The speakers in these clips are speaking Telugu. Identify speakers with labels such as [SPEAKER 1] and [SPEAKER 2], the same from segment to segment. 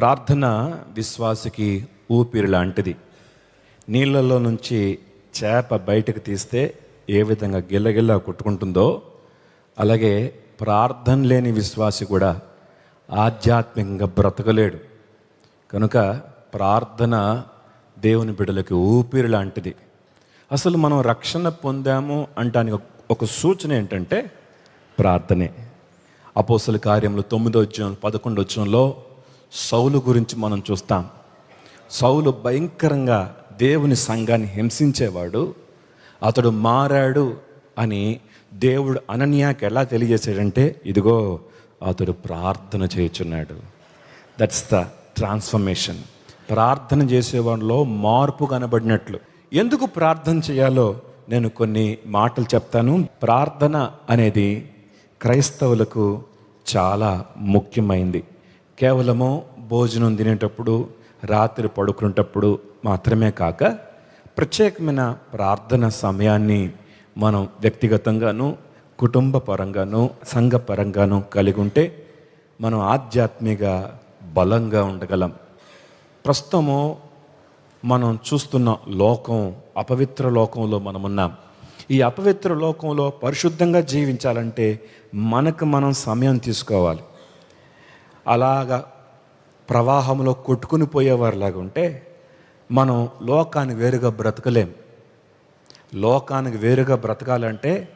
[SPEAKER 1] ప్రార్థన విశ్వాసకి ఊపిరి లాంటిది. నీళ్ళలో నుంచి చేప బయటకు తీస్తే ఏ విధంగా గిల్లగిల్ల కొట్టుకుంటుందో అలాగే ప్రార్థన లేని విశ్వాసి కూడా ఆధ్యాత్మికంగా బ్రతకలేడు. కనుక ప్రార్థన దేవుని బిడ్డలకి ఊపిరి లాంటిది. అసలు మనం రక్షణ పొందాము అంటానికి ఒక- ఒక సూచన ఏంటంటే ప్రార్థనే. అపోసల కార్యములు తొమ్మిదో వచ్చిన పదకొండు వచ్చంలో సౌలు గురించి మనం చూస్తాం. సౌలు భయంకరంగా దేవుని సంఘాన్ని హింసించేవాడు. అతడు మారాడు అని దేవుడు అనన్యాకి ఎలా తెలియజేశాడంటే ఇదిగో అతడు ప్రార్థన చేయుచున్నాడు. దట్స్ ద ట్రాన్స్ఫర్మేషన్ ప్రార్థన చేసేవాడిలో మార్పు కనబడినట్లు. ఎందుకు ప్రార్థన చేయాలో నేను కొన్ని మాటలు చెప్తాను. ప్రార్థన అనేది క్రైస్తవులకు చాలా ముఖ్యమైంది. కేవలము భోజనం తినేటప్పుడు రాత్రి పడుకునేటప్పుడు మాత్రమే కాక ప్రత్యేకమైన ప్రార్థన సమయాన్ని మనం వ్యక్తిగతంగాను కుటుంబ పరంగాను సంఘపరంగాను కలిగి ఉంటే మనం ఆధ్యాత్మిక బలంగా ఉండగలం. ప్రస్తుతము మనం చూస్తున్న లోకం అపవిత్ర లోకంలో మనం ఉన్నాం ఈ అపవిత్ర లోకంలో పరిశుద్ధంగా జీవించాలంటే మనకు మనం సమయం తీసుకోవాలి. అలాగా ప్రవాహంలో కొట్టుకుని పోయేవారిలాగా ఉంటే మనం లోకానికి వేరుగా బ్రతకలేం. లోకానికి వేరుగా బ్రతకాలంటే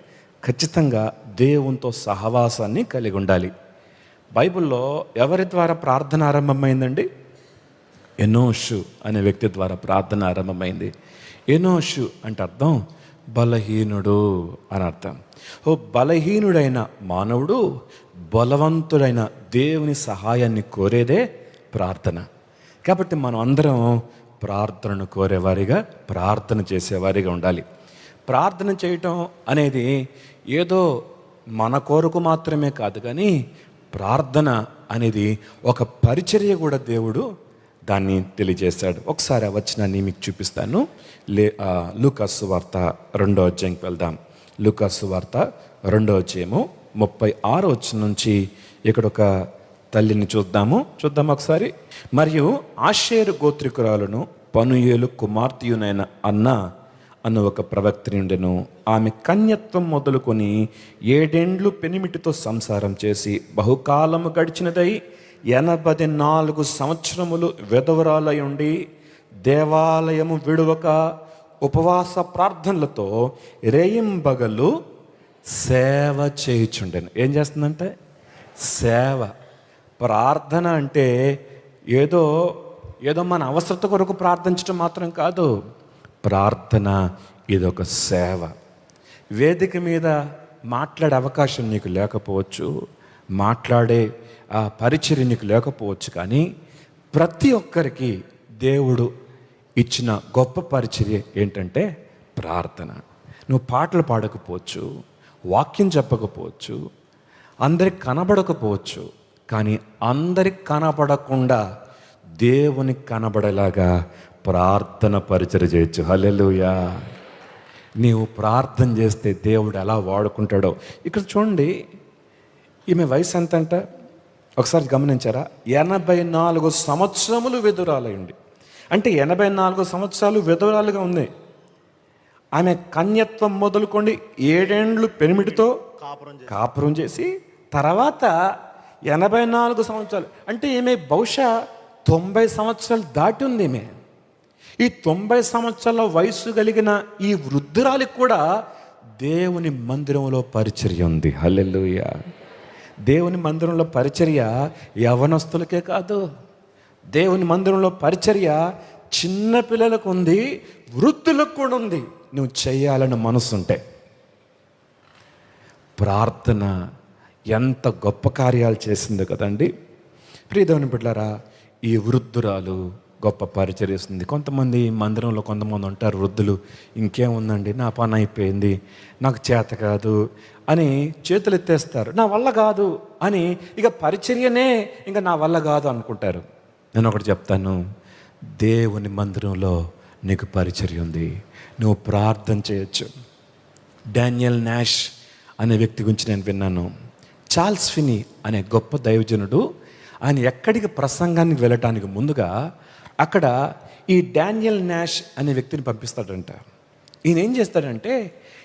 [SPEAKER 1] ఖచ్చితంగా దేవునితో సహవాసాన్ని కలిగి ఉండాలి బైబిల్లో ఎవరి ద్వారా ప్రార్థన ఆరంభమైందండి? ఎనోషు అనే వ్యక్తి ద్వారా ప్రార్థన ఆరంభమైంది. ఎనోషు అంటే అర్థం బలహీనుడు అని అర్థం. ఓ బలహీనుడైన మానవుడు బలవంతుడైన దేవుని సహాయాన్ని కోరేదే ప్రార్థన. కాబట్టి మనం అందరం ప్రార్థనను కోరేవారిగా ప్రార్థన చేసేవారిగా ఉండాలి. ప్రార్థన చేయటం అనేది ఏదో మన కోరకు మాత్రమే కాదు కానీ ప్రార్థన అనేది ఒక పరిచర్య కూడా దేవుడు దాన్ని తెలియజేశాడు. ఒకసారి ఆ వచనాన్ని మీకు చూపిస్తాను. లే ఆ, లూకాసు వార్త రెండో అధ్యాయంకి వెళ్దాం. లూకాసు వార్త రెండో అధ్యాయము ముప్పై ఆరు వచ్చిన నుంచి ఇక్కడ ఒక తల్లిని చూద్దాము. చూద్దాం ఒకసారి. మరియు ఆషేరు గోత్రికురాలను పనుయేలు కుమార్తెయునైన అన్న అన్న ఒక ప్రవక్తి ఉండెను. ఆమె కన్యత్వం మొదలుకొని ఏడేండ్లు పెనిమిటితో సంసారం చేసి బహుకాలము గడిచినదై ఎనభై నాలుగు సంవత్సరములు విధవరాలై ఉండి దేవాలయము విడువక ఉపవాస ప్రార్థనలతో రేయింబగలు సేవ చేయుచుండెను. ఏం చేస్తుందంటే? సేవ. ప్రార్థన అంటే ఏదో ఏదో మన అవసరత కొరకు ప్రార్థించడం మాత్రం కాదు. ప్రార్థన ఇదొక సేవ. వేదిక మీద మాట్లాడే అవకాశం నీకు లేకపోవచ్చు మాట్లాడే ఆ పరిచర్య నీకు లేకపోవచ్చు కానీ ప్రతి ఒక్కరికి దేవుడు ఇచ్చిన గొప్ప పరిచర్య ఏంటంటే ప్రార్థన. నువ్వు పాటలు పాడకపోవచ్చు వాక్యం చెప్పకపోవచ్చు అందరికి కనబడకపోవచ్చు కానీ అందరికి కనబడకుండా దేవునికి కనబడేలాగా ప్రార్థన పరిచయం చేయొచ్చు. హల్లెలూయా. నీవు ప్రార్థన చేస్తే దేవుడు ఎలా వాడుకుంటాడో. ఇక్కడ చూడండి ఈమె వయసు ఎంత అంట ఒకసారి గమనించారా? ఎనభై నాలుగు సంవత్సరములు వెదురాలయండి అంటే ఎనభై నాలుగు సంవత్సరాలు వెదురాలుగా ఉంది. ఆమె కన్యత్వం మొదలుకోండి ఏడేండ్లు పెనిమిటితో కాపురం చేసి తర్వాత ఎనభై నాలుగు సంవత్సరాలు. అంటే ఈమె బహుశా తొంభై సంవత్సరాలు దాటి ఉంది ఈమె. ఈ తొంభై సంవత్సరాల వయసు కలిగిన ఈ వృద్ధురాలికి కూడా దేవుని మందిరంలో పరిచర్య ఉంది. హల్లెలూయ. దేవుని మందిరంలో పరిచర్య యవనస్తులకే కాదు. దేవుని మందిరంలో పరిచర్య చిన్న పిల్లలకు ఉంది వృద్ధులకు కూడా ఉంది. నువ్వు చేయాలని మనసుంటే. ప్రార్థన ఎంత గొప్ప కార్యాలు చేసిందో కదండి. ప్రియదేవుని బిడ్డారా ఈ వృద్ధురాలు గొప్ప పరిచర్యస్తుంది కొంతమంది మందిరంలో కొంతమంది ఉంటారు వృద్ధులు. ఇంకేముందండి నా పని అయిపోయింది నాకు చేత కాదు అని చేతులు ఎత్తేస్తారు నా వల్ల కాదు అని ఇక పరిచర్యనే ఇంకా నా వల్ల కాదు అనుకుంటారు. నేను ఒకటి చెప్తాను దేవుని మందిరంలో నీకు పరిచర్య ఉంది. నువ్వు ప్రార్థన చేయొచ్చు. డానియల్ నాష్ అనే వ్యక్తి గురించి నేను విన్నాను. చార్ల్స్ ఫినీ అనే గొప్ప దైవజనుడు ఆయన ఎక్కడికి ప్రసంగానికి వెళ్ళటానికి ముందుగా అక్కడ ఈ డానియల్ నాష్ అనే వ్యక్తిని పంపిస్తాడంట. ఈయన ఏం చేస్తాడంటే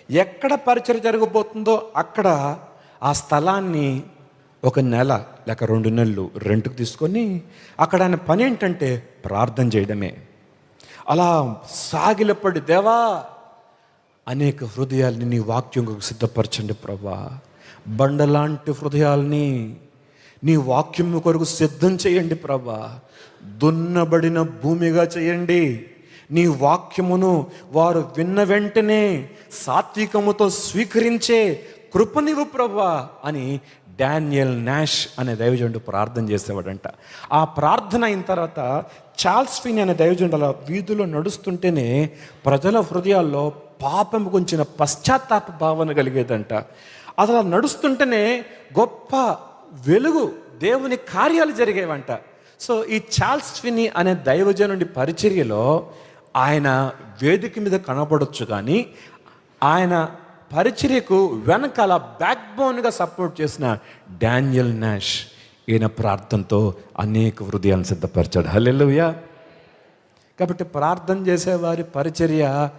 [SPEAKER 1] ఎక్కడ పరిచయం జరగబోతుందో అక్కడ ఆ స్థలాన్ని ఒక నెల లేక రెండు నెలలు రెంట్కి తీసుకొని అక్కడ ఆయన పని ఏంటంటే ప్రార్థన చేయడమే. అలా సాగిలపడి దేవా అనేక హృదయాల్ని నీ వాక్యం సిద్ధపరచండి ప్రభా. బండలాంటి హృదయాల్ని నీ వాక్యం కొరకు సిద్ధం చేయండి ప్రభా. దున్నబడిన భూమిగా చేయండి. నీ వాక్యమును వారు విన్న వెంటనే సాత్వికముతో స్వీకరించే కృపనివు ప్రభా అని డానియల్ నాష్ అనే దైవజనుడు ప్రార్థన చేసేవాడంట. ఆ ప్రార్థన అయిన తర్వాత చార్ల్స్ ఫిన్ అనే దైవజనుడు అలా వీధిలో నడుస్తుంటేనే ప్రజల హృదయాల్లో పాపం గురించిన పశ్చాత్తాప భావన కలిగేదంట. అసలు నడుస్తుంటేనే గొప్ప వెలుగు దేవుని కార్యాలు జరిగేవంట. సో ఈ చార్ల్స్ ఫిని అనే దైవజనుడి పరిచర్యలో ఆయన వేదిక మీద కనబడొచ్చు కానీ ఆయన పరిచర్యకు వెనకాల బ్యాక్ బోన్గా సపోర్ట్ చేసిన డానియల్ నాష్ ఈయన ప్రార్థనతో అనేక హృదయాలను సిద్ధపరిచాడు. హల్లెల్లుయా కాబట్టి ప్రార్థన చేసేవారి పరిచర్య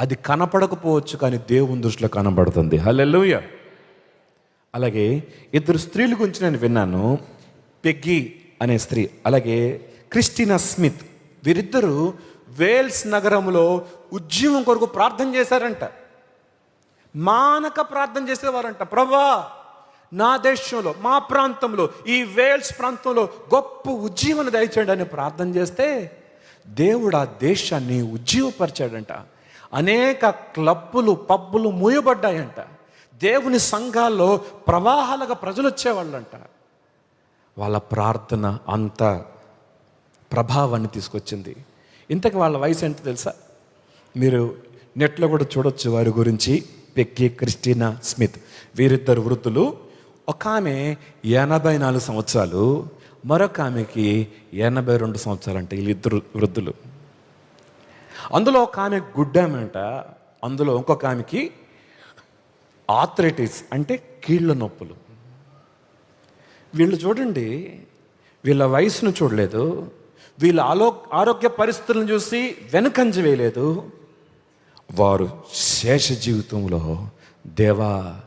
[SPEAKER 1] అది కనపడకపోవచ్చు కానీ దేవుని దృష్టిలో కనబడుతుంది. హల్లెల్లుయా అలాగే ఇద్దరు స్త్రీల గురించి నేను విన్నాను. పెగ్గి అనే స్త్రీ అలాగే క్రిస్టినా స్మిత్. వీరిద్దరూ వేల్స్ నగరంలో ఉద్యమం కొరకు ప్రార్థన చేశారంట. మానక ప్రార్థన చేసేవారంట. ప్రభా నా దేశంలో మా ప్రాంతంలో ఈ వేల్స్ ప్రాంతంలో గొప్ప ఉజ్జీవన దయచేయండి అని ప్రార్థన చేస్తే దేవుడు ఆ దేశాన్ని ఉజ్జీవపరిచాడంట అనేక క్లబ్బులు పబ్బులు మూయబడ్డాయంట. దేవుని సంఘాల్లో ప్రవాహాలుగా ప్రజలు వచ్చేవాళ్ళంట వాళ్ళ ప్రార్థన అంత ప్రభావాన్ని తీసుకొచ్చింది. ఇంతకు వాళ్ళ వయసు ఏంటో తెలుసా? మీరు నెట్లో కూడా చూడొచ్చు వారి గురించి. Peggy Christina Smith. వీరిద్దరు వృద్ధులు. ఒక ఆమె ఎనభై నాలుగు సంవత్సరాలు. మరొక ఆమెకి ఎనభై రెండు సంవత్సరాలు అంటే వీళ్ళిద్దరు వృద్ధులు. అందులో ఒక ఆమె గుడ్డామంట అందులో ఇంకొక ఆమెకి ఆథరైటిస్ అంటే కీళ్ళ నొప్పులు. వీళ్ళు చూడండి వీళ్ళ వయసును చూడలేదు వీళ్ళ ఆలో ఆరోగ్య పరిస్థితులను చూసి వెనుకంజ వేయలేదు. వారు శేష జీవితంలో దేవా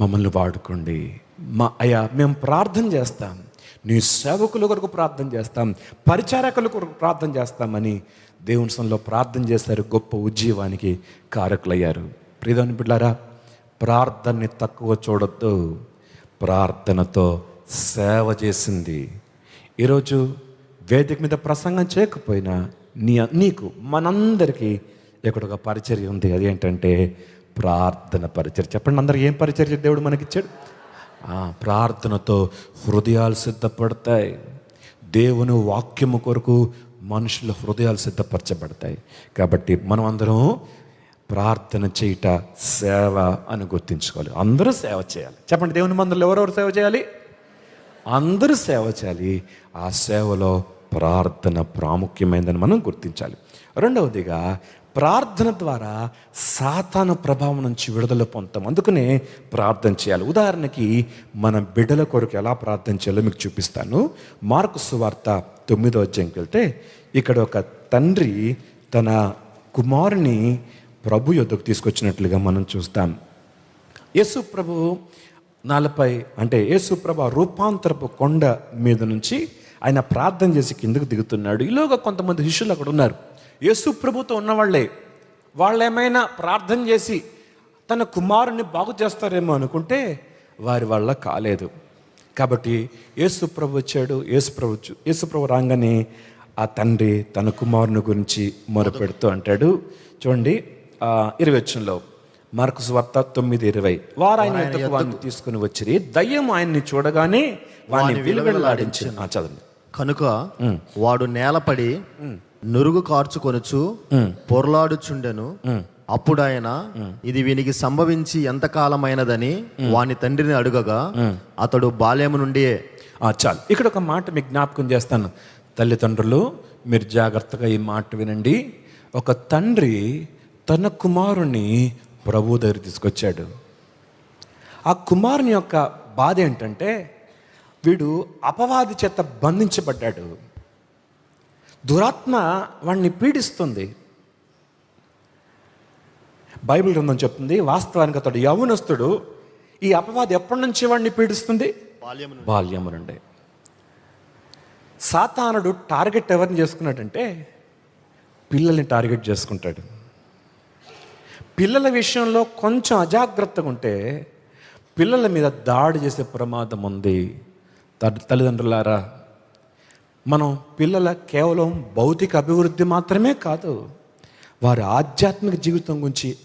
[SPEAKER 1] మమ్మల్ని వాడుకోండి. మా అయ్యా మేము ప్రార్థన చేస్తాం. నీ సేవకుల కొరకు ప్రార్థన చేస్తాం. పరిచారకుల కొరకు ప్రార్థన చేస్తామని దేవుని సంలో ప్రార్థన చేశారు గొప్ప ఉజ్జీవానికి కారకులయ్యారు. ప్రియదాని బిడ్డారా ప్రార్థనని తక్కువ చూడొద్దు. ప్రార్థనతో సేవ చేసింది. ఈరోజు వేదిక మీద ప్రసంగం చేయకపోయినా నీ నీకు మనందరికీ ఇక్కడ ఒక పరిచర్య ఉంది. అది ఏంటంటే ప్రార్థన పరిచర్య. చెప్పండి అందరు ఏం పరిచర్య దేవుడు మనకిచ్చాడు? ప్రార్థనతో హృదయాలు సిద్ధపడతాయి. దేవుని వాక్యము కొరకు మనుషుల హృదయాలు సిద్ధపరచబడతాయి. కాబట్టి మనం అందరం ప్రార్థన చేయుట సేవ అని గుర్తించుకోవాలి. అందరూ సేవ చేయాలి. చెప్పండి దేవుని మందులు ఎవరెవరు సేవ చేయాలి? అందరూ సేవ చేయాలి. ఆ సేవలో ప్రార్థన ప్రాముఖ్యమైందని మనం గుర్తించాలి. రెండవదిగా ప్రార్థన ద్వారా సాతాన ప్రభావం నుంచి విడుదల పొందుతాం. అందుకనే ప్రార్థన చేయాలి. ఉదాహరణకి మన బిడ్డల కొరకు ఎలా ప్రార్థన చేయాలో మీకు చూపిస్తాను. మార్కు సువార్త తొమ్మిదో అధ్యాయంకి వెళ్తే ఇక్కడ ఒక తండ్రి తన కుమారుని ప్రభు యొద్దకు తీసుకొచ్చినట్లుగా మనం చూస్తాం. యేసు ప్రభు నాలపై అంటే యేసు ప్రభు రూపాంతరపు కొండ మీద నుంచి ఆయన ప్రార్థన చేసి కిందకు దిగుతున్నాడు. ఈలోగా కొంతమంది శిష్యులు అక్కడ ఉన్నారు. యేసు ప్రభుతో ఉన్నవాళ్ళే వాళ్ళు ఏమైనా ప్రార్థన చేసి తన కుమారుని బాగు చేస్తారేమో అనుకుంటే వారి వల్ల కాలేదు. కాబట్టి యేసు ప్రభు వచ్చాడు యేసు ప్రభు యేసు ప్రభు రాగానే ఆ తండ్రి తన కుమారుని గురించి మొరపెడుతూ అంటాడు. చూడండి ఇరవై వచ్చంలో మార్కు వార్త తొమ్మిది ఇరవై. వారు ఆయన వారిని తీసుకుని వచ్చిరి. దయ్యం ఆయన్ని చూడగానే వారిని విలువెల్లాడించి చదవండి.
[SPEAKER 2] కనుక వాడు నేలపడి నురుగు కార్చుకొనుచు పొర్లాడుచుండెను. అప్పుడు ఆయన ఇది వీనికి సంభవించి ఎంతకాలమైనదని వాని తండ్రిని అడుగగా అతడు బాల్యము నుండి
[SPEAKER 1] ఆ, చాలు. ఇక్కడ ఒక మాట మీకు జ్ఞాపకం చేస్తాను. తల్లిదండ్రులు మీరు జాగ్రత్తగా ఈ మాట వినండి. ఒక తండ్రి తన కుమారుణ్ణి ప్రభు దగ్గర తీసుకొచ్చాడు. ఆ కుమారుని యొక్క బాధ ఏంటంటే వీడు అపవాది చేత బంధించబడ్డాడు. దురాత్మ వాడిని పీడిస్తుంది. బైబిల్ గ్రంథం చెప్తుంది వాస్తవానికి అతడు యవనస్తుడు. ఈ అపవాది ఎప్పటి నుంచి వాడిని పీడిస్తుంది?
[SPEAKER 2] బాల్యము
[SPEAKER 1] బాల్యము నుండి సాతానుడు టార్గెట్ ఎవరిని చేసుకున్నాడంటే పిల్లల్ని టార్గెట్ చేసుకుంటాడు. పిల్లల విషయంలో కొంచెం అజాగ్రత్తగా ఉంటే పిల్లల మీద దాడి చేసే ప్రమాదం ఉంది. తల్లిదండ్రులారా మనం పిల్లల కేవలం భౌతిక అభివృద్ధి మాత్రమే కాదు వారి ఆధ్యాత్మిక జీవితం గురించి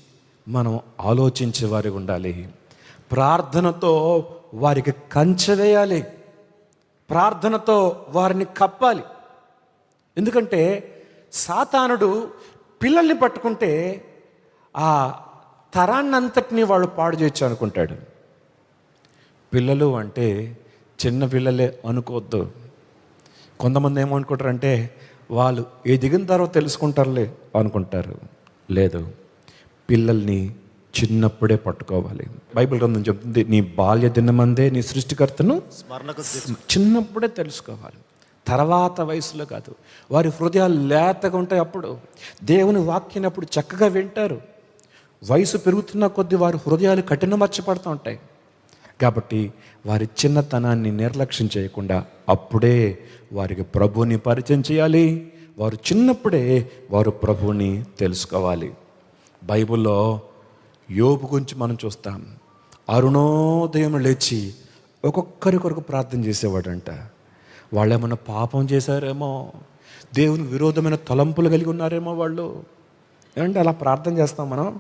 [SPEAKER 1] మనం ఆలోచించే వారికి ఉండాలి. ప్రార్థనతో వారికి కంచె వేయాలి. ప్రార్థనతో వారిని కప్పాలి. ఎందుకంటే సాతానుడు పిల్లల్ని పట్టుకుంటే ఆ తరాన్నంతటినీ వాళ్ళు పాడు చేయొచ్చు అనుకుంటాడు. పిల్లలు అంటే చిన్న పిల్లలే అనుకోవద్దు. కొంతమంది ఏమనుకుంటారంటే వాళ్ళు ఎదిగిన తర్వాత తెలుసుకుంటారులే అనుకుంటారు. లేదు పిల్లల్ని చిన్నప్పుడే పట్టుకోవాలి. బైబిల్ గ్రంథం చెప్తుంది నీ బాల్య దినమందే నీ సృష్టికర్తను
[SPEAKER 2] స్మరణకు
[SPEAKER 1] చిన్నప్పుడే తెలుసుకోవాలి. తర్వాత వయసులో కాదు. వారి హృదయాలు లేతగా ఉంటాయి అప్పుడు. దేవుని వాక్యనప్పుడు చక్కగా వింటారు. వయసు పెరుగుతున్న కొద్ది వారి హృదయాలు కఠినమర్చబడుతూ ఉంటాయి. కాబట్టి వారి చిన్నతనాన్ని నిర్లక్ష్యం చేయకుండా అప్పుడే వారికి ప్రభువుని పరిచయం చేయాలి. వారు చిన్నప్పుడే వారు ప్రభువుని తెలుసుకోవాలి. బైబిల్లో యోబు గురించి మనం చూస్తాం. అరుణోదయం లేచి ఒక్కొక్కరి కొరకు ప్రార్థన చేసేవాడంట. వాళ్ళు ఏమన్నా పాపం చేశారేమో దేవునికి విరోధమైన తలంపులు కలిగి ఉన్నారేమో వాళ్ళు. ఏమంటే అలా ప్రార్థన చేస్తాం మనం?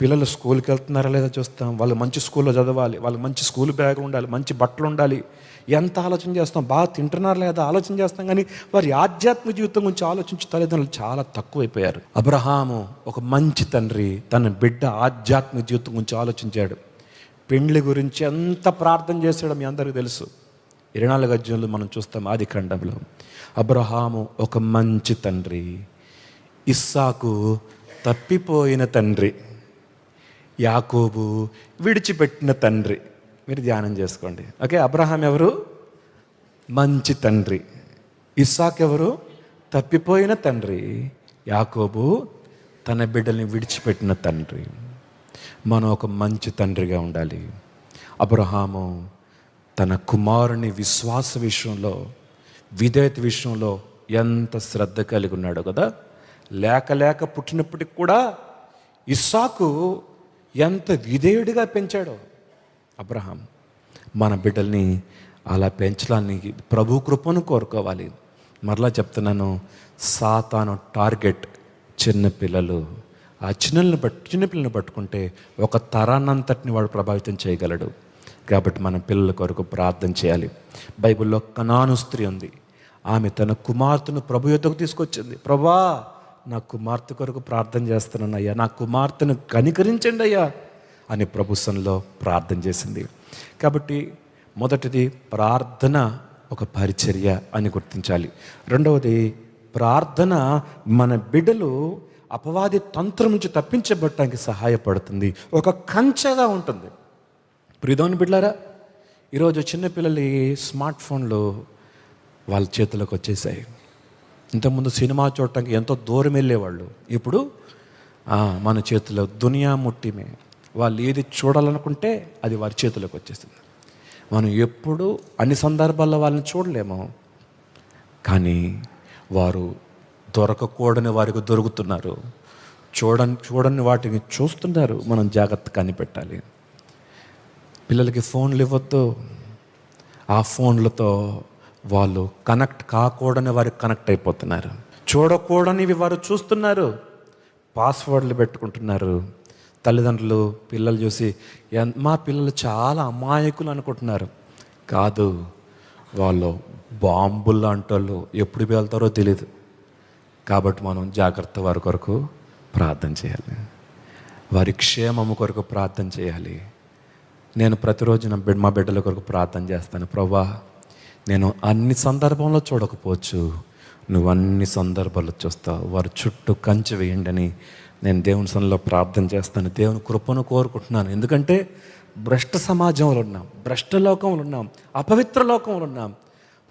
[SPEAKER 1] పిల్లలు స్కూల్కి వెళ్తున్నారా లేదా చూస్తాం. వాళ్ళు మంచి స్కూల్లో చదవాలి. వాళ్ళు మంచి స్కూల్ బ్యాగ్ ఉండాలి. మంచి బట్టలు ఉండాలి. ఎంత ఆలోచన చేస్తాం. బాగా తింటున్నారా లేదా ఆలోచన చేస్తాం. కానీ వారి ఆధ్యాత్మిక జీవితం గురించి ఆలోచించి తల్లిదండ్రులు చాలా తక్కువైపోయారు. అబ్రహాము ఒక మంచి తండ్రి. తన బిడ్డ ఆధ్యాత్మిక జీవితం గురించి ఆలోచించాడు. పెండ్లి గురించి ఎంత ప్రార్థన చేశాడో మీ అందరికీ తెలుసు. ఇరవై నాలుగు మనం చూస్తాం ఆది ఖండంలో. అబ్రహాము ఒక మంచి తండ్రి. ఇస్సాకు తప్పిపోయిన తండ్రి. యాకోబు విడిచిపెట్టిన తండ్రి. మీరు ధ్యానం చేసుకోండి. ఓకే అబ్రహాం ఎవరు? మంచి తండ్రి. ఇస్సాక్ ఎవరు? తప్పిపోయిన తండ్రి. యాకోబు తన బిడ్డల్ని విడిచిపెట్టిన తండ్రి. మనం ఒక మంచి తండ్రిగా ఉండాలి. అబ్రహాము తన కుమారుని విశ్వాస విషయంలో విధేయత విషయంలో ఎంత శ్రద్ధ కలిగి ఉన్నాడో కదా? లేక లేక పుట్టినప్పటికి కూడా ఇస్సాకు ఎంత విధేయుడిగా పెంచాడో. అబ్రహాం మన బిడ్డల్ని అలా పెంచడానికి ప్రభు కృపను కోరుకోవాలి. మరలా చెప్తున్నాను సాతాను టార్గెట్ చిన్న పిల్లలు. ఆ చిన్నలను పట్టు చిన్నపిల్లని పట్టుకుంటే ఒక తరాన్నంతటిని వాడు ప్రభావితం చేయగలడు. కాబట్టి మన పిల్లల కొరకు ప్రార్థన చేయాలి. బైబిల్లో కనాను స్త్రీ ఉంది. ఆమె తన కుమార్తెను ప్రభు యొద్దకు తీసుకొచ్చింది. ప్రభా నా కుమార్తె కొరకు ప్రార్థన చేస్తున్నాను అయ్యా. నా కుమార్తెను కనికరించండి అయ్యా అని ప్రభుత్వంలో ప్రార్థన చేసింది. కాబట్టి మొదటిది ప్రార్థన ఒక పరిచర్య అని గుర్తించాలి. రెండవది ప్రార్థన మన బిడ్డలు అపవాది తంత్రం నుంచి తప్పించబడటానికి సహాయపడుతుంది. ఒక కంచెగా ఉంటుంది. ప్రిదోని బిడ్డారా ఈరోజు చిన్నపిల్లలు స్మార్ట్ ఫోన్లు వాళ్ళ చేతులకు వచ్చేసాయి. ఇంతకుముందు సినిమా చూడటానికి ఎంతో దూరం వెళ్ళేవాళ్ళు. ఇప్పుడు మన చేతిలో దునియా ముట్టిమే. వాళ్ళు ఏది చూడాలనుకుంటే అది వారి చేతిలోకి వచ్చేస్తుంది. మనం ఎప్పుడు అన్ని సందర్భాల్లో వాళ్ళని చూడలేము. కానీ వారు దొరకకూడని వారికి దొరుకుతున్నారు. చూడని చూడని వాటిని చూస్తున్నారు. మనం జాగ్రత్త కనిపెట్టాలి. పిల్లలకి ఫోన్లు ఇవ్వద్దు. ఆ ఫోన్లతో వాళ్ళు కనెక్ట్ కాకూడని వారికి కనెక్ట్ అయిపోతున్నారు. చూడకూడనివి వారు చూస్తున్నారు. పాస్వర్డ్లు పెట్టుకుంటున్నారు. తల్లిదండ్రులు పిల్లలు చూసి "ఎన్- మా పిల్లలు చాలా అమాయకులు అనుకుంటున్నారు. కాదు వాళ్ళు బాంబులు అంటోళ్ళు ఎప్పుడు వెళ్తారో తెలియదు కాబట్టి మనం జాగ్రత్త వారి కొరకు ప్రార్థన చేయాలి. వారి క్షేమము కొరకు ప్రార్థన చేయాలి. నేను ప్రతిరోజు నా బిడ్డ మా బిడ్డల కొరకు ప్రార్థన చేస్తాను. ప్రభా నేను అన్ని సందర్భంలో చూడకపోవచ్చు. నువ్వు అన్ని సందర్భాల్లో చూస్తావు. వారి చుట్టూ కంచె వేయండి అని నేను దేవుని సన్నిలో ప్రార్థన చేస్తాను. దేవుని కృపను కోరుకుంటున్నాను. ఎందుకంటే భ్రష్ట సమాజంలో ఉన్నాం. భ్రష్ట లోకంలో ఉన్నాం. అపవిత్ర లోకంలో ఉన్నాం.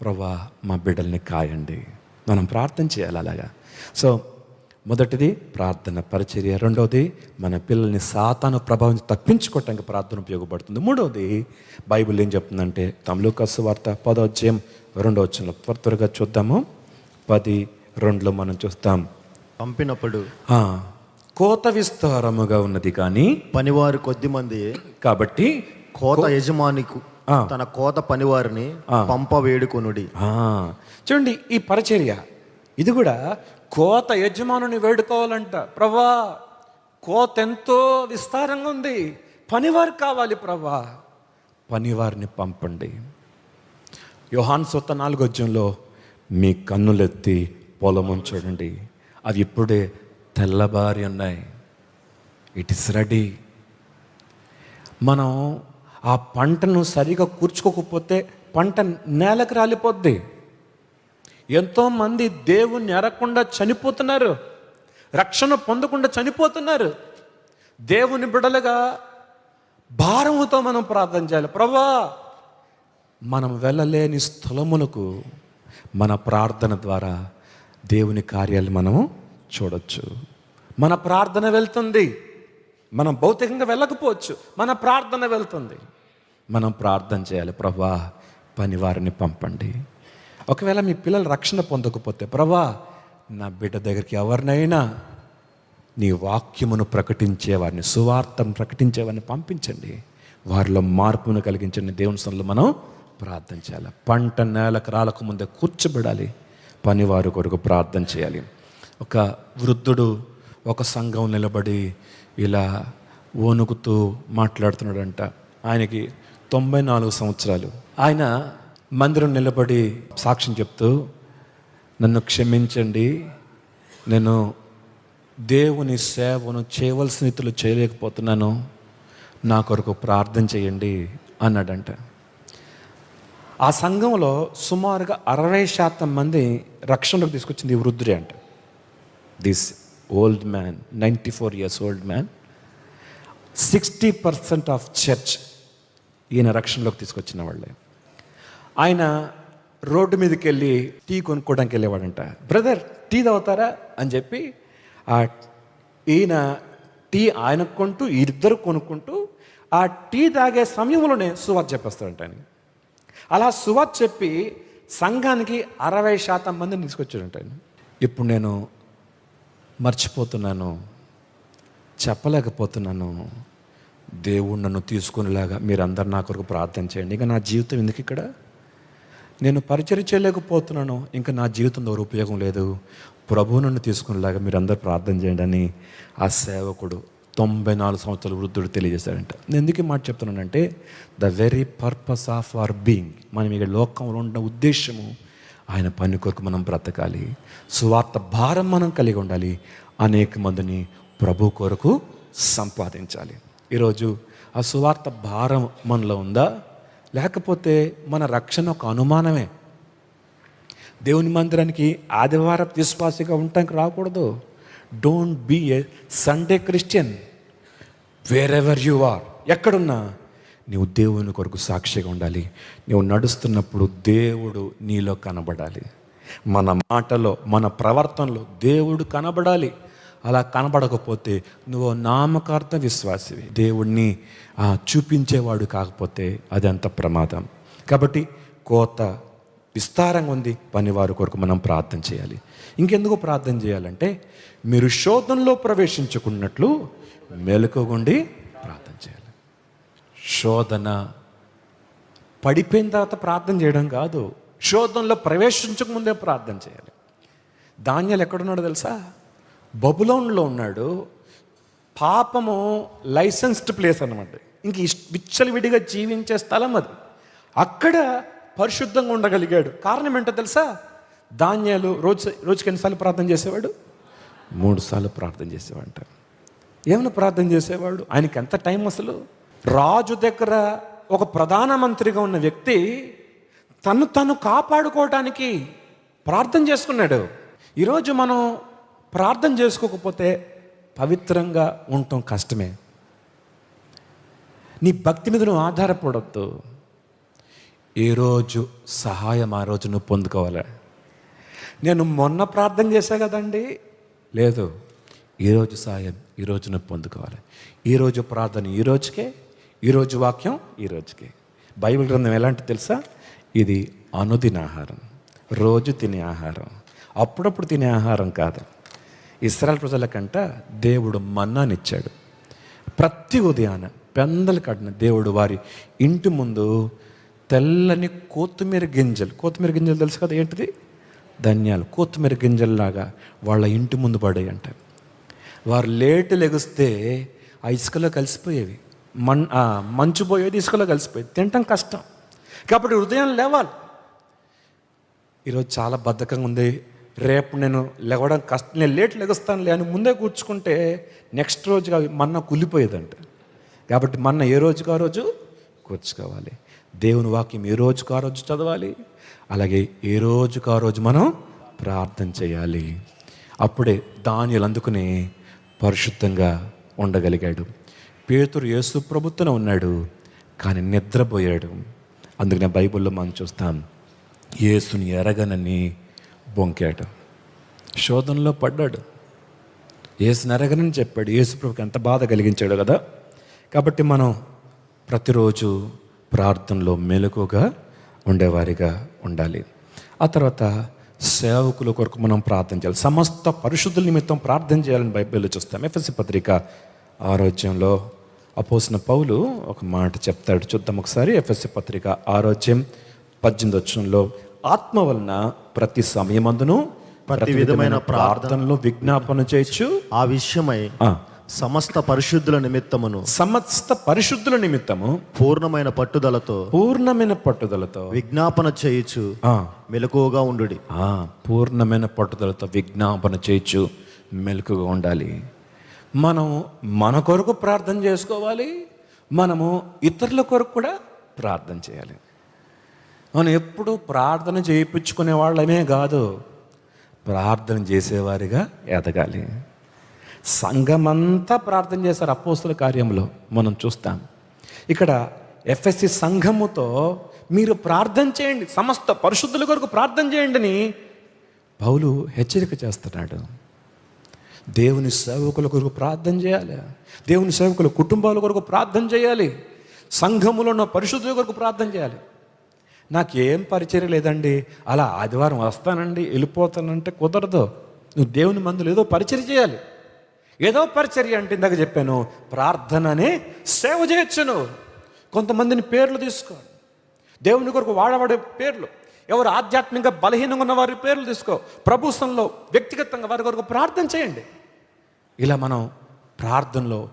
[SPEAKER 1] ప్రభా మా బిడ్డల్ని కాయండి. మనం ప్రార్థన చేయాలి అలాగా. సో మొదటిది ప్రార్థన పరిచర్య. రెండవది మన పిల్లల్ని సాతాను ప్రభావం తప్పించుకోవటానికి ప్రార్థన ఉపయోగపడుతుంది. మూడవది బైబిల్ ఏం చెప్తుందంటే తమిళ కసు వార్త పదోధ్యాయం రెండో వచ్చిన త్వర త్వరగా చూద్దాము. పది రెండులో మనం చూస్తాం.
[SPEAKER 2] పంపినప్పుడు
[SPEAKER 1] కోత విస్తారముగా ఉన్నది కానీ
[SPEAKER 2] పనివారు కొద్ది మంది
[SPEAKER 1] కాబట్టి
[SPEAKER 2] కోత యజమానికి. తన కోత పనివారిని పంప వేడుకొనుడి
[SPEAKER 1] చూడండి ఈ పరిచర్య ఇది కూడా కోత యజమానుని వేడుకోవాలంట. ప్రభా కోత ఎంతో విస్తారంగా ఉంది. పనివారు కావాలి ప్రభా పనివారిని పంపండి. యోహాన్ సొత్త నాలుగోజ్యంలో మీ కన్నులెత్తి పొలము చూడండి. అవి ఇప్పుడే తెల్లబారి ఉన్నాయి. ఇట్ ఇస్ రెడీ మనం ఆ పంటను సరిగా కూర్చుకోకపోతే పంట నేలకు రాలిపోద్ది. ఎంతోమంది దేవుణ్ణి ఎరకుండా చనిపోతున్నారు. రక్షణ పొందకుండా చనిపోతున్నారు. దేవుని బిడలుగా భారముతో మనం ప్రార్థన చేయాలి. ప్రభా మనం వెళ్ళలేని స్థలములకు మన ప్రార్థన ద్వారా దేవుని కార్యాలు మనము చూడొచ్చు. మన ప్రార్థన వెళ్తుంది. మనం భౌతికంగా వెళ్ళకపోవచ్చు. మన ప్రార్థన వెళ్తుంది. మనం ప్రార్థన చేయాలి. ప్రభా పని వారిని పంపండి. ఒకవేళ మీ పిల్లలు రక్షణ పొందకపోతే ప్రభా నా బిడ్డ దగ్గరికి ఎవరినైనా నీ వాక్యమును ప్రకటించేవారిని సువార్తను ప్రకటించేవారిని పంపించండి. వారిలో మార్పును కలిగించండి. దేవుని సన్నిధిలో మనం ప్రార్థన చేయాలి. పంట నేలకు రాలకు ముందే కూర్చోబెడాలి. పనివారు కొరకు ప్రార్థన చేయాలి. ఒక వృద్ధుడు ఒక సంఘం నిలబడి ఇలా ఓనుకుతూ మాట్లాడుతున్నాడంట. ఆయనకి తొంభై నాలుగు సంవత్సరాలు. ఆయన మందిరం నిలబడి సాక్ష్యం చెప్తూ నన్ను క్షమించండి. నేను దేవుని సేవను చేయవలసిన రీతిలో చేయలేకపోతున్నాను. నా కొరకు ప్రార్థన చేయండి అన్నాడంట. ఆ సంఘంలో సుమారుగా అరవై శాతం మంది రక్షణలోకి తీసుకొచ్చింది ఈ వృద్ధుడే అంట. This old man ninety four years old man sixty percent of church ఈయన రక్షణలోకి తీసుకొచ్చిన వాళ్ళే. ఆయన రోడ్డు మీదకి వెళ్ళి టీ కొనుక్కోవడానికి వెళ్ళేవాడంట బ్రదర్ టీ తాగుతారా? అని చెప్పి ఆ ఈయన టీ ఆయన కొంటూ ఇద్దరు కొనుక్కుంటూ ఆ టీ తాగే సమయంలోనే సువార్త చెప్పేస్తాడంట ఆయన. అలా సువార్త చెప్పి సంఘానికి అరవై శాతం మందిని తీసుకొచ్చాడంట ఆయన. ఇప్పుడు నేను మర్చిపోతున్నాను చెప్పలేకపోతున్నాను. దేవుడు నన్ను తీసుకునేలాగా మీరందరు నా కొరకు ప్రార్థన చేయండి. ఇక నా జీవితం ఎందుకు ఇక్కడ? నేను పరిచయం చేయలేకపోతున్నాను. ఇంకా నా జీవితంలో ఎవరు ఉపయోగం లేదు. ప్రభు నన్ను తీసుకునేలాగా మీరు అందరూ ప్రార్థన చేయండి అని ఆ సేవకుడు తొంభై నాలుగు సంవత్సరాల వృద్ధుడు తెలియజేశాడంట. నేను ఎందుకు మాట చెప్తున్నానంటే the very purpose of our being మనం ఇక లోకంలో ఉన్న ఉద్దేశము ఆయన పని కొరకు మనం బ్రతకాలి. సువార్త భారం మనం కలిగి ఉండాలి. అనేక మందిని ప్రభు కొరకు సంపాదించాలి. ఈరోజు ఆ సువార్త భారం మనలో ఉందా? లేకపోతే మన రక్షణ ఒక అనుమానమే. దేవుని మందిరానికి ఆదివారం విశ్వాసిగా ఉండటానికి రాకూడదు. Don't be a Sunday Christian wherever you are ఎక్కడున్నా నీవు దేవుని కొరకు సాక్షిగా ఉండాలి. నీవు నడుస్తున్నప్పుడు దేవుడు నీలో కనబడాలి. మన మాటలో మన ప్రవర్తనలో దేవుడు కనబడాలి. అలా కనబడకపోతే నువ్వు నామకార్థ విశ్వాసివి. దేవుణ్ణి చూపించేవాడు కాకపోతే అదంత ప్రమాదం. కాబట్టి కోత విస్తారంగా ఉంది. పనివారి కొరకు మనం ప్రార్థన చేయాలి. ఇంకెందుకు ప్రార్థన చేయాలంటే మీరు శోధనలో ప్రవేశించుకున్నట్లు మెలకుగుండి ప్రార్థన చేయాలి. శోధన పడిపోయిన తర్వాత ప్రార్థన చేయడం కాదు. శోధనలో ప్రవేశించక ముందే ప్రార్థన చేయాలి. ధాన్యాలు ఎక్కడున్నాడో తెలుసా? బబులోన్లో ఉన్నాడు. పాపము లైసెన్స్డ్ ప్లేస్ అనమాట ఇంక ఇష్ విచ్చలవిడిగా జీవించే స్థలం అది. అక్కడ పరిశుద్ధంగా ఉండగలిగాడు. కారణం ఏంటో తెలుసా? ధాన్యాలు రోజు రోజుకి ఎన్నిసార్లు ప్రార్థన చేసేవాడు? మూడు సార్లు ప్రార్థన చేసేవాడంట. ఏమైనా ప్రార్థన చేసేవాడు? ఆయనకి ఎంత టైం అసలు? రాజు దగ్గర ఒక ప్రధానమంత్రిగా ఉన్న వ్యక్తి తను తను కాపాడుకోవడానికి ప్రార్థన చేసుకున్నాడు. ఈరోజు మనం ప్రార్థన చేసుకోకపోతే పవిత్రంగా ఉండటం కష్టమే. నీ భక్తి మీద నువ్వు ఆధారపడద్దు. ఏ రోజు సహాయం ఆ రోజు నువ్వు పొందుకోవాలి? నేను మొన్న ప్రార్థన చేశా కదండి. లేదు ఈరోజు సాయం ఈరోజు నువ్వు పొందుకోవాలి? ఈరోజు ప్రార్థన ఈ రోజుకే ఈరోజు వాక్యం ఈ రోజుకే. బైబిల్ గ్రంథం ఎలాంటి తెలుసా? ఇది అనుదిన ఆహారం రోజు తినే ఆహారం. అప్పుడప్పుడు తినే ఆహారం కాదు. ఇస్రాయల్ ప్రజలకంట దేవుడు మన్నానిచ్చాడు. ప్రతి ఉదయాన పెందల కడిన దేవుడు వారి ఇంటి ముందు తెల్లని కొత్తిమీర గింజలు కొత్తిమీర గింజలు తెలుసు కదా ఏంటిది? ధన్యాలు కొత్తిమీర గింజల్లాగా వాళ్ళ ఇంటి ముందు పడాయి అంట వారు లేటు లెగిస్తే ఆ ఇసుకలో కలిసిపోయేవి. మన్ మంచు పోయేది ఇసుకలో కలిసిపోయేది. తినటం కష్టం. కాబట్టి హృదయం లేవాలి. ఈరోజు చాలా బద్ధకంగా ఉంది. రేపు నేను లేవడం కష్టం నేను లేట్ లెగుస్తానులే అని ముందే కూర్చుకుంటే నెక్స్ట్ రోజు అవి మన్న కులిపోయేదంట. కాబట్టి మన్న ఏ రోజుకు ఆ రోజు కూర్చుకోవాలి. దేవుని వాక్యం ఏ రోజుకు ఆ రోజు చదవాలి. అలాగే ఏ రోజుకు ఆ రోజు మనం ప్రార్థన చేయాలి. అప్పుడే దానిలు అందుకుని పరిశుద్ధంగా ఉండగలిగాడు. పేతురు యేసు ప్రభుత్వం ఉన్నాడు కానీ నిద్రపోయాడు. అందుకనే బైబిల్లో మనం చూస్తాం యేసుని ఎరగనని బొంకాడు శోధనలో పడ్డాడు. ఏసు నరగనని చెప్పాడు. ఏసుప్రభుకి ఎంత బాధ కలిగించాడు కదా. కాబట్టి మనం ప్రతిరోజు ప్రార్థనలో మెలకుగా ఉండేవారిగా ఉండాలి. ఆ తర్వాత సేవకుల కొరకు మనం ప్రార్థన చేయాలి. సమస్త పరిశుద్ధుల నిమిత్తం ప్రార్థన చేయాలని బైబిల్లో చూస్తాం. ఎఫ్ఎస్సి పత్రిక ఆరోగ్యంలో అపోసిన పౌలు ఒక మాట చెప్తాడు. చూద్దాం ఒకసారి ఎఫ్ఎస్సి పత్రిక ఆరోగ్యం పద్దెనిమిది వచ్చంలో ఆత్మ వలన ప్రతి సమయమందును ప్రతి విధమైన ప్రార్థనలో విజ్ఞాపన చేయొచ్చు.
[SPEAKER 2] ఆ విషయమై సమస్త పరిశుద్ధుల నిమిత్తమును
[SPEAKER 1] సమస్త పరిశుద్ధుల నిమిత్తము
[SPEAKER 2] పూర్ణమైన పట్టుదలతో
[SPEAKER 1] పూర్ణమైన పట్టుదలతో
[SPEAKER 2] విజ్ఞాపన చేయుచు
[SPEAKER 1] ఆ,
[SPEAKER 2] మెలకువగా ఉండుడి.
[SPEAKER 1] ఆ, పూర్ణమైన పట్టుదలతో విజ్ఞాపన చేయొచ్చు మెలకుగా ఉండాలి. మనం మన కొరకు ప్రార్థన చేసుకోవాలి. మనము ఇతరుల కొరకు కూడా ప్రార్థన చేయాలి. మనం ఎప్పుడు ప్రార్థన చేయించుకునే వాళ్ళమే కాదు ప్రార్థన చేసేవారిగా ఎదగాలి. సంఘమంతా ప్రార్థన చేశారు అపోస్తుల కార్యంలో మనం చూస్తాం. ఇక్కడ ఎఫ్ఎస్సి సంఘముతో మీరు ప్రార్థన చేయండి సమస్త పరిశుద్ధుల కొరకు ప్రార్థన చేయండి అని పౌలు హెచ్చరిక చేస్తున్నాడు. దేవుని సేవకుల కొరకు ప్రార్థన చేయాలి. దేవుని సేవకుల కుటుంబాల కొరకు ప్రార్థన చేయాలి. సంఘములో ఉన్న పరిశుద్ధుల కొరకు ప్రార్థన చేయాలి. నాకు ఏం పరిచయం లేదండి. అలా ఆదివారం వస్తానండి వెళ్ళిపోతానంటే కుదరదు. నువ్వు దేవుని మందులు ఏదో పరిచయం చేయాలి. ఏదో పరిచర్య అంటే ఇందాక చెప్పాను ప్రార్థననే సేవ చేయొచ్చును. కొంతమందిని పేర్లు తీసుకో. దేవుని కొరకు వాడబడే పేర్లు. ఎవరు ఆధ్యాత్మికంగా బలహీనంగా ఉన్న వారి పేర్లు తీసుకో. ప్రభుత్వంలో వ్యక్తిగతంగా వారి కొరకు ప్రార్థన చేయండి. ఇలా మనం ప్రార్థనలో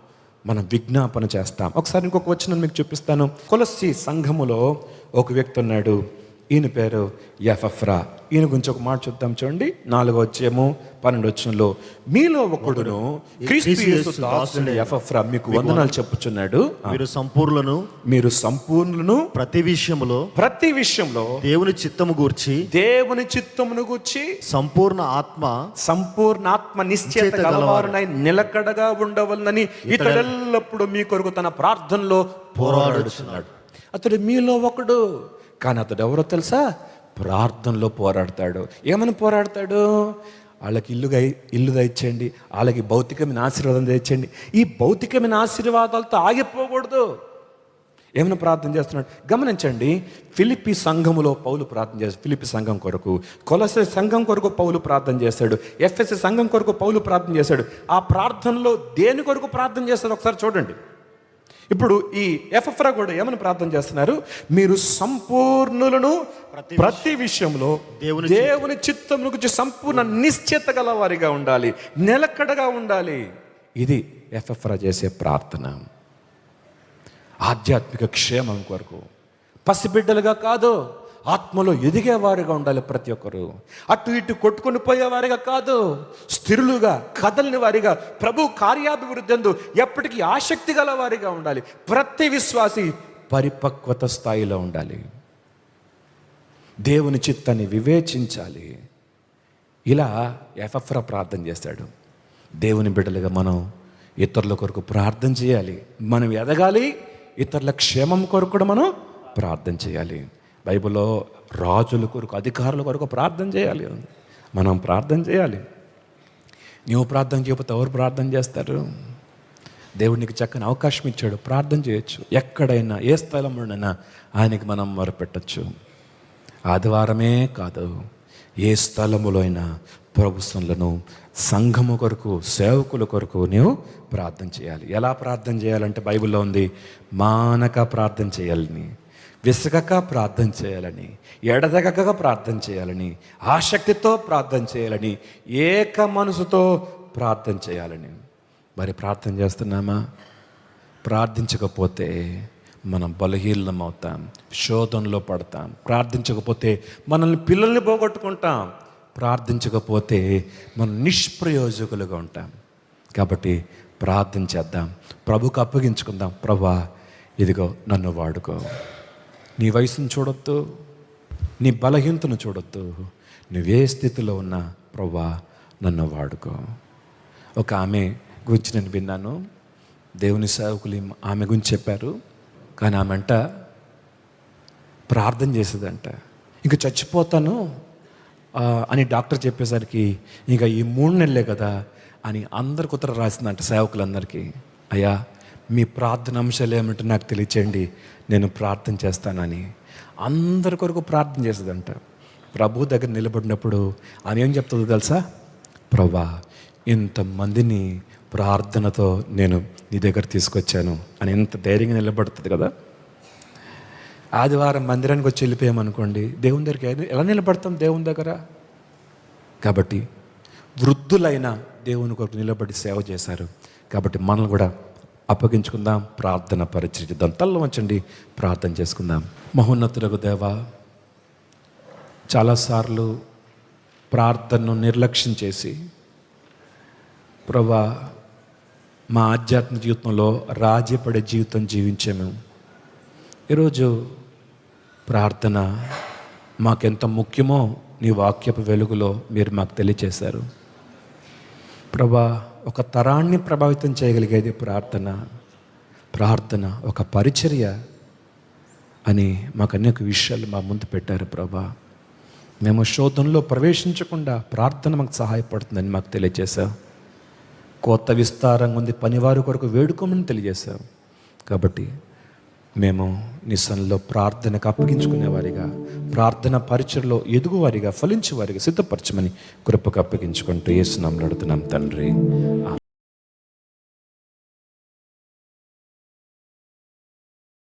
[SPEAKER 1] మనం విజ్ఞాపన చేస్తాం. ఒకసారి ఇంకొక వచ్చిన మీకు చూపిస్తాను. కొలసి సంఘములో ఒక వ్యక్తి ఉన్నాడు. ఈయన పేరు యఫఫ్రా. ఈయన గురించి ఒక మాట చూద్దాం చూడండి. నాలుగో వచ్చేమో పన్నెండు వచ్చంలో మీలో ఒకడును క్రీస్తు యఫఫ్రా మీకు వందనాలు చెప్పుచున్నాడు.
[SPEAKER 2] మీరు సంపూర్ణను
[SPEAKER 1] మీరు సంపూర్ణులను
[SPEAKER 2] ప్రతి విషయములో
[SPEAKER 1] ప్రతి విషయంలో
[SPEAKER 2] దేవుని చిత్తము గూర్చి
[SPEAKER 1] దేవుని చిత్తమును గుచ్చి
[SPEAKER 2] సంపూర్ణ ఆత్మ
[SPEAKER 1] సంపూర్ణాత్మ నిశ్చేత గలవారునై నిలకడగా ఉండవలనని ఇతడెల్లప్పుడు మీ కొరకు తన ప్రార్థనలో పోరాడుచున్నాడు. అతడు మీలో ఒకడు. కానీ అతడు ఎవరో తెలుసా? ప్రార్థనలో పోరాడతాడు. ఏమని పోరాడతాడు? వాళ్ళకి ఇల్లు ఇల్లు తెచ్చండి. వాళ్ళకి భౌతికమైన ఆశీర్వాదం తెచ్చండి. ఈ భౌతికమైన ఆశీర్వాదాలతో ఆగిపోకూడదు. ఏమైనా ప్రార్థన చేస్తున్నాడు? గమనించండి. ఫిలిపి సంఘములో పౌలు ప్రార్థన చేస్తాడు. ఫిలిపి సంఘం కొరకు కొలసే సంఘం కొరకు పౌలు ప్రార్థన చేస్తాడు. ఎఫ్ఎస్సి సంఘం కొరకు పౌలు ప్రార్థన చేశాడు ఆ ప్రార్థనలో దేని కొరకు ప్రార్థన చేస్తాడు? ఒకసారి చూడండి. ఇప్పుడు ఈ ఎఫ్ఎఫ్రా కూడా ఏమని ప్రార్థన చేస్తున్నారు? మీరు సంపూర్ణులను ప్రతి విషయంలో
[SPEAKER 2] దేవుని
[SPEAKER 1] దేవుని చిత్తం గురించి సంపూర్ణ నిశ్చిత గల వారిగా ఉండాలి. నిలకడగా ఉండాలి. ఇది ఎఫ్ఎఫ్రా చేసే ప్రార్థన. ఆధ్యాత్మిక క్షేమం కొరకు. పసిబిడ్డలుగా కాదు. ఆత్మలో ఎదిగేవారుగా ఉండాలి ప్రతి ఒక్కరు. అటు ఇటు కొట్టుకొని పోయేవారిగా కాదు స్థిరులుగా కదలని వారిగా ప్రభు కార్యాభివృద్ధి ఎందు ఎప్పటికీ ఆసక్తి గల వారిగా ఉండాలి. ప్రతి విశ్వాసి పరిపక్వత స్థాయిలో ఉండాలి. దేవుని చిత్తాన్ని వివేచించాలి. ఇలా ఎఫ్ఎఫ్రా ప్రార్థన చేస్తాడు. దేవుని బిడ్డలుగా మనం ఇతరుల కొరకు ప్రార్థన చేయాలి. మనం ఎదగాలి ఇతరుల క్షేమం కొరకు కూడా మనం ప్రార్థన చేయాలి. బైబిల్లో రాజుల కొరకు అధికారుల కొరకు ప్రార్థన చేయాలి. మనం ప్రార్థన చేయాలి. నువ్వు ప్రార్థన చేయకపోతే ఎవరు ప్రార్థన చేస్తారు? దేవుడు నీకు చక్కని అవకాశం ఇచ్చాడు. ప్రార్థన చేయొచ్చు. ఎక్కడైనా ఏ స్థలంలోనైనా ఆయనకి మనం మొరపెట్టచ్చు. ఆదివారమే కాదు ఏ స్థలములో అయినా ప్రభుత్వంలో సంఘము కొరకు సేవకుల కొరకు నీవు ప్రార్థన చేయాలి. ఎలా ప్రార్థన చేయాలంటే బైబిల్లో ఉంది మానక ప్రార్థన చేయాలని విసగక ప్రార్థన చేయాలని ఎడదగక ప్రార్థన చేయాలని ఆసక్తితో ప్రార్థన చేయాలని ఏక మనసుతో ప్రార్థన చేయాలని. మరి ప్రార్థన చేస్తున్నామా? ప్రార్థించకపోతే మనం బలహీనం అవుతాం శోధనలో పడతాం. ప్రార్థించకపోతే మనల్ని పిల్లల్ని పోగొట్టుకుంటాం. ప్రార్థించకపోతే మనం నిష్ప్రయోజకులుగా ఉంటాం. కాబట్టి ప్రార్థన చేద్దాం. ప్రభుకు అప్పగించుకుందాం. ప్రభా ఇదిగో నన్ను వాడుకో. నీ వయసును చూడొద్దు నీ బలహీనతను చూడొద్దు. నువ్వే స్థితిలో ఉన్నా ప్రవ్వా నన్ను వాడుకో. ఒక ఆమె గురించి నేను విన్నాను. దేవుని సేవకులు ఆమె గురించి చెప్పారు. కానీ ఆమె అంట ప్రార్థన చేసేదంట. ఇంక చచ్చిపోతాను అని డాక్టర్ చెప్పేసరికి ఇంకా ఈ మూడు నెలలే కదా అని అందరికి ఉత్తరం రాసిందంట సేవకులందరికీ. అయ్యా మీ ప్రార్థన అంశాలు ఏమిటో నాకు తెలియచేయండి. నేను ప్రార్థన చేస్తానని. అందరి కొరకు ప్రార్థన చేసేదంట ప్రభు దగ్గర నిలబడినప్పుడు ఆమె ఏం చెప్తుందో తెలుసా? ప్రభా ఇంతమందిని ప్రార్థనతో నేను నీ దగ్గర తీసుకొచ్చాను అని ఎంత ధైర్యంగా నిలబడుతుంది కదా. ఆదివారం మందిరానికి వచ్చి వెళ్ళిపోయామనుకోండి దేవుని దగ్గరికి ఎలా- ఎలా నిలబడతాం దేవుని దగ్గర? కాబట్టి వృద్ధులైన దేవుని కొరకు నిలబడి సేవ చేశారు. కాబట్టి మనల్ని కూడా అప్పగించుకుందాం ప్రార్థన పరిచర్చిద్దాం తల్ల వంచండి ప్రార్థన చేసుకుందాం. మహోన్నతులకు దేవ చాలాసార్లు ప్రార్థనను నిర్లక్ష్యం చేసి ప్రభా మా ఆధ్యాత్మిక జీవితంలో రాజీపడే జీవితం జీవించాము ఈరోజు ప్రార్థన మాకెంత ముఖ్యమో నీ వాక్యపు వెలుగులో మీరు మాకు తెలియచేశారు. ప్రభా ఒక తరాన్ని ప్రభావితం చేయగలిగేది ప్రార్థన ప్రార్థన ఒక పరిచర్య అని మాకు అనేక విషయాలు మా ముందు పెట్టారు ప్రభా. మేము శోధనలో ప్రవేశించకుండా ప్రార్థన మాకు సహాయపడుతుందని మాకు తెలియజేశావు. కొత్త విస్తారంగా ఉంది పనివారి కొరకు వేడుకోమని తెలియజేశావు. కాబట్టి మేము నిస్సంలో ప్రార్థనకు అప్పగించుకునేవారిగా ప్రార్థన పరిచయలో ఎదుగువారిగా ఫలించేవారిగా సిద్ధపరచమని కృపకు అప్పగించుకుంటూ ఏసునాం నడుతున్నాం తండ్రి.